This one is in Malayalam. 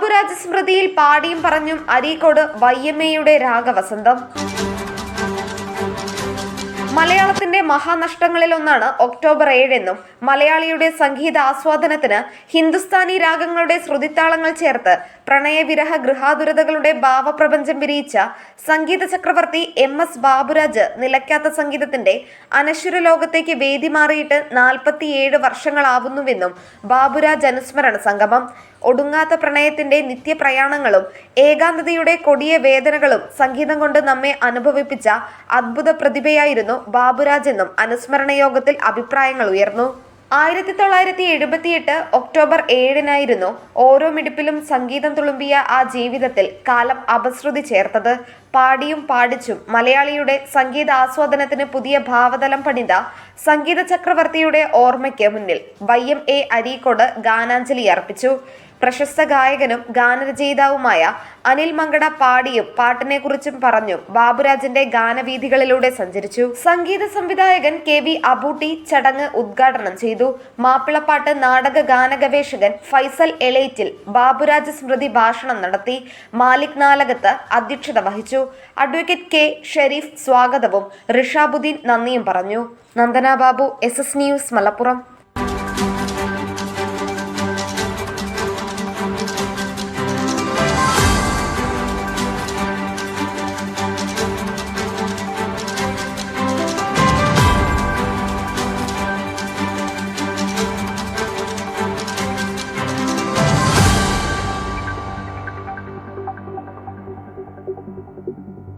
ബാബുരാജ് സ്മൃതിയിൽ പാടിയും പറഞ്ഞും അരീക്കോട് വയ്യമ്മയുടെ രാഗവസന്തം മലയാളത്തിന്റെ മഹാനഷ്ടങ്ങളിൽ ഒന്നാണ് ഒക്ടോബർ ഏഴെന്നും മലയാളിയുടെ സംഗീത ആസ്വാദനത്തിന് ഹിന്ദുസ്ഥാനി രാഗങ്ങളുടെ ശ്രുതിത്താളങ്ങൾ ചേർത്ത് പ്രണയവിരഹ ഗൃഹാതുരതകളുടെ ഭാവപ്രപഞ്ചം വിരിയിച്ച സംഗീത ചക്രവർത്തി എം എസ് ബാബുരാജ് നിലയ്ക്കാത്ത സംഗീതത്തിന്റെ അനശ്വര ലോകത്തേക്ക് വേദി മാറിയിട്ട് നാൽപ്പത്തിയേഴ് വർഷങ്ങളാവുന്നുവെന്നും ബാബുരാജ് അനുസ്മരണ സംഗമം. ഒടുങ്ങാത്ത പ്രണയത്തിന്റെ നിത്യപ്രയാണങ്ങളും ഏകാന്തതയുടെ കൊടിയ വേദനകളും സംഗീതം കൊണ്ട് നമ്മെ അനുഭവിപ്പിച്ച അത്ഭുത പ്രതിഭയായിരുന്നു ബാബുരാജ് എന്നും അനുസ്മരണ യോഗത്തിൽ അഭിപ്രായങ്ങൾ ഉയർന്നു. ആയിരത്തി തൊള്ളായിരത്തി എഴുപത്തിയെട്ട് ഒക്ടോബർ ഏഴിനായിരുന്നു ഓരോ മിടിപ്പിലും സംഗീതം തുളുമ്പിയ ആ ജീവിതത്തിൽ കാലം അപശ്രുതി ചേർത്തത്. പാടിയും പാടിച്ചും മലയാളിയുടെ സംഗീത ആസ്വാദനത്തിന് പുതിയ ഭാവതലം പണിത സംഗീത ചക്രവർത്തിയുടെ ഓർമ്മയ്ക്ക് മുന്നിൽ വൈ എം എ അരീക്കോട് ഗാനാഞ്ജലി അർപ്പിച്ചു. പ്രശസ്ത ഗായകനും ഗാനരചയിതാവുമായ അനിൽ മങ്കട പാടിയും പാട്ടിനെക്കുറിച്ചും പറഞ്ഞു. ബാബുരാജിന്റെ ഗാനവീഥികളിലൂടെ സഞ്ചരിച്ചു. സംഗീത സംവിധായകൻ കെ വി അബൂട്ടി ചടങ്ങ് ഉദ്ഘാടനം ചെയ്തു. മാപ്പിളപ്പാട്ട് നാടക ഗാന ഗവേഷകൻ ഫൈസൽ എളേറ്റിൽ ബാബുരാജ് സ്മൃതി ഭാഷണം നടത്തി. മാലിക് നാലകത്ത് അധ്യക്ഷത വഹിച്ചു. അഡ്വക്കേറ്റ് കെ ഷെരീഫ് സ്വാഗതവും റിഷാബുദ്ദീൻ നന്ദിയും പറഞ്ഞു. Nandana Babu S S news Malappuram.